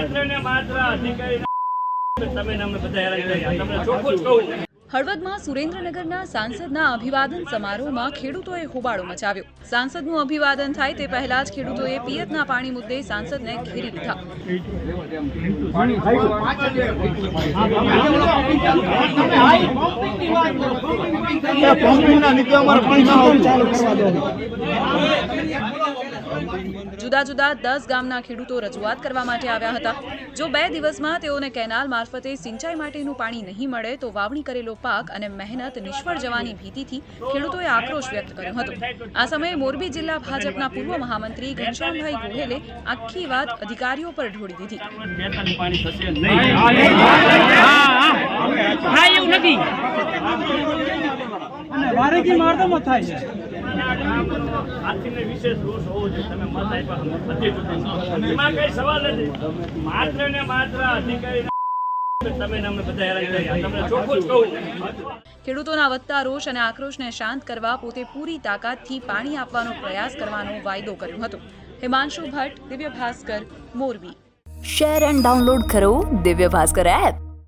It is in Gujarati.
માત્ર ને માત્ર અધિકારી તમે ને બધા હેરાન કર્યા તમને ચોખ્ખું જ કહું. હળવદમાં સુરેન્દ્રનગરના સાંસદના અભિવાદન સમારોહમાં ખેડૂતોએ હોબાળો મચાવ્યો. સાંસદનું અભિવાદન થાય તે પહેલા જ ખેડૂતોએ પિયતના પાણી મુદ્દે સાંસદને ઘેરી લીધા. જુદા જુદા દસ ગામના ખેડૂતો રજૂઆત કરવા માટે આવ્યા હતા. જો બે દિવસમાં તેઓને કેનાલ મારફતે સિંચાઈ માટેનું પાણી નહીં મળે તો વાવણી કરેલો પાક અને મહેનત નિષ્ફળ જવાની ભીતિથી ખેડૂતોએ આક્રોશ વ્યક્ત કર્યો હતો. આ સમયે મોરબી જિલ્લા ભાજપના પૂર્વ મહામંત્રી ઘનશ્યામભાઈ ગોહેલે આખી વાત અધિકારીઓ પર ઢોળી દીધી. હા એવું નથી. મારતો થાય છે. હાથીને વિશેષ રોષ હોવો જોઈએ. તમે મત આપ્યા એમાં કઈ સવાલ નથી. માત્ર ને માત્ર અધિકારી તમે ને અમે બધા હેરાન કર્યા. તમને ચોખ્ખું જ કહું. ખેડૂતોના વધતા રોષ અને આક્રોશને શાંત કરવા પોતે પૂરી તાકાતથી પાણી આપવાનો પ્રયાસ કરવાનો વાયદો કર્યો હતો. Himanshu Bhatt Divya Bhaskar Morbi. Share and download કરો દિવ્ય ભાસ્કર એપ